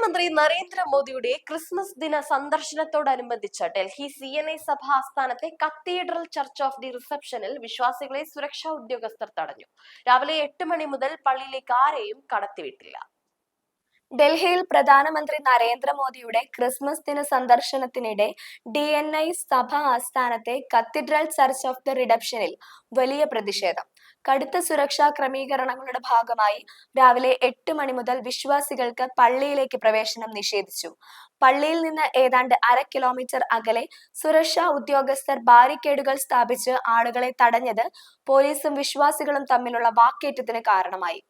പ്രധാനമന്ത്രി നരേന്ദ്രമോദിയുടെ ക്രിസ്മസ് ദിന സന്ദർശനത്തോടനുബന്ധിച്ച് ഡൽഹി സി എൻ ഐ സഭ ആസ്ഥാനത്തെ കത്തീഡ്രൽ ചർച്ച് ഓഫ് ദി റിസപ്ഷനിൽ വിശ്വാസികളെ സുരക്ഷാ ഉദ്യോഗസ്ഥർ തടഞ്ഞു. രാവിലെ എട്ട് മണി മുതൽ പള്ളിയിലേക്ക് ആരെയും കടത്തിവിട്ടില്ല. ഡൽഹിയിൽ പ്രധാനമന്ത്രി നരേന്ദ്രമോദിയുടെ ക്രിസ്മസ് ദിന സന്ദർശനത്തിനിടെ ഡി എൻ ഐ സഭ ആസ്ഥാനത്തെ കത്തീഡ്രൽ ചർച്ച് ഓഫ് ദി റിഡപ്ഷനിൽ വലിയ പ്രതിഷേധം. കടുത്ത സുരക്ഷാ ക്രമീകരണങ്ങളുടെ ഭാഗമായി രാവിലെ എട്ട് മണി മുതൽ വിശ്വാസികൾക്ക് പള്ളിയിലേക്ക് പ്രവേശനം നിഷേധിച്ചു. പള്ളിയിൽ നിന്ന് ഏതാണ്ട് അര കിലോമീറ്റർ അകലെ സുരക്ഷാ ഉദ്യോഗസ്ഥർ ബാരിക്കേഡുകൾ സ്ഥാപിച്ച് ആളുകളെ തടഞ്ഞത് പോലീസും വിശ്വാസികളും തമ്മിലുള്ള വാക്കേറ്റത്തിന് കാരണമായി.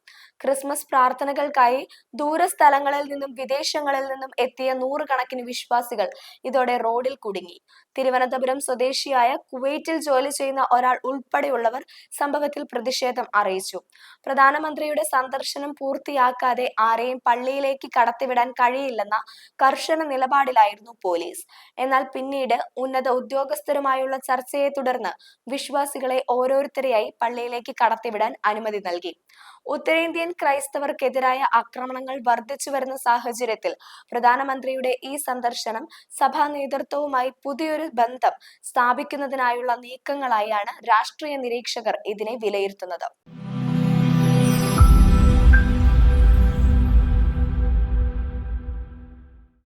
ക്രിസ്മസ് പ്രാർത്ഥനകൾക്കായി ദൂരസ്ഥലങ്ങളിൽ നിന്നും വിദേശങ്ങളിൽ നിന്നും എത്തിയ നൂറുകണക്കിന് വിശ്വാസികൾ ഇതോടെ റോഡിൽ കുടുങ്ങി. തിരുവനന്തപുരം സ്വദേശിയായ കുവൈറ്റിൽ ജോലി ചെയ്യുന്ന ഒരാൾ ഉൾപ്പെടെയുള്ളവർ സംഭവത്തിൽ പ്രതിഷേധം അറിയിച്ചു. പ്രധാനമന്ത്രിയുടെ സന്ദർശനം പൂർത്തിയാക്കാതെ ആരെയും പള്ളിയിലേക്ക് കടത്തിവിടാൻ കഴിയില്ലെന്ന കർശന നിലപാടിലായിരുന്നു പോലീസ്. എന്നാൽ പിന്നീട് ഉന്നത ഉദ്യോഗസ്ഥരുമായുള്ള ചർച്ചയെ തുടർന്ന് വിശ്വാസികളെ ഓരോരുത്തരെയായി പള്ളിയിലേക്ക് കടത്തിവിടാൻ അനുമതി നൽകി. ഉത്തരേന്ത്യൻ ക്രൈസ്തവർക്കെതിരായ ആക്രമണങ്ങൾ വർദ്ധിച്ചു വരുന്ന സാഹചര്യത്തിൽ പ്രധാനമന്ത്രിയുടെ ഈ സന്ദർശനം സഭാ നേതൃത്വവുമായി പുതിയൊരു ബന്ധം സ്ഥാപിക്കുന്നതിനായുള്ള നീക്കങ്ങളായാണ് രാഷ്ട്രീയ നിരീക്ഷകർ ഇതിനെ വിലയിരുത്തുന്നത് വിലയിരുത്തുന്നത്